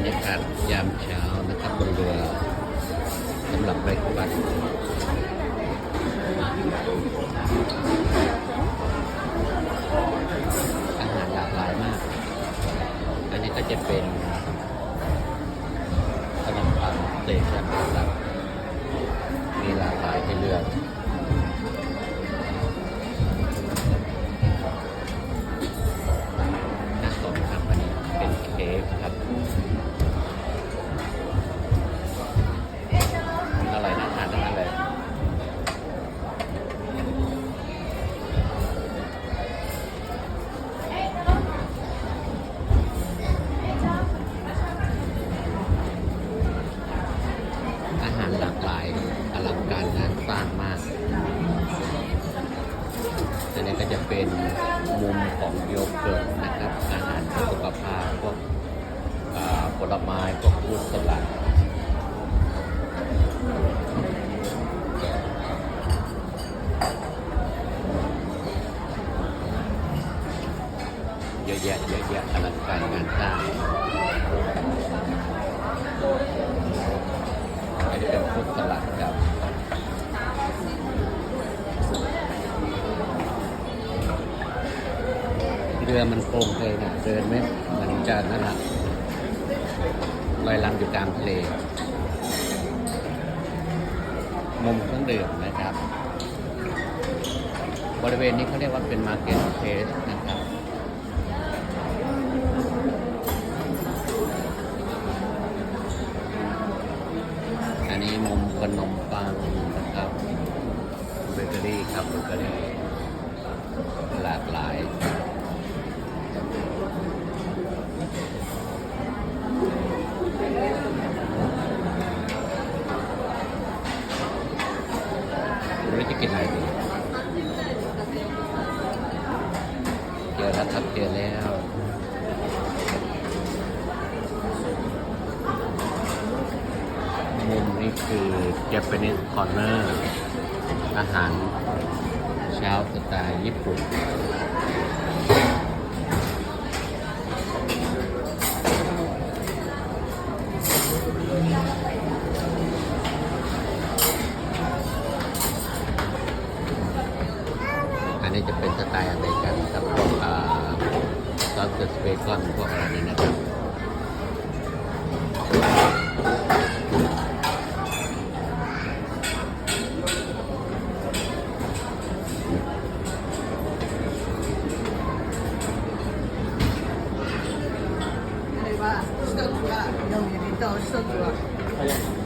รยากาศยามเช้านะครับบนเรือสำหรับเบรกฟาสต์อาหารหลากหลายมาก อันนี้ก็จะเป็นขนมปังเตชันนะครับมีหลากหลายให้เลือก เป็นมุมของโยเกิร์ตนะครับอาหารเพื่อสุขภาพพวกผลไม้พวกพืชสลัดเยอะแยะเยอะแยะอลังการงานสร้างอันนี้เป็นพุทธสลัดครับ รือมันโค้งเคยนะเดินไหมมันจะนั่นแหละลอยลำอยู่กลางทะเลมุมเครื่องดื่มนะครับ บริเวณนี้เขาเรียกว่าเป็นมาร์เก็ตเพสนะครับอันนี้มุมขนมปังนะครับเบเกอรี่ครับเบเกอรี่หลาย ไม่รู้จะกินอะไรดีเจอแล้วครับเจอแล้ว มุ คือ Japanese Corner อาหารเช้าสไตล์ญี่ปุ่นอันนี้จะเป็นสไตล์อเมริกันครับพวกอ่าซอสสเปคอนพวกอะไรนี้นะครับ これは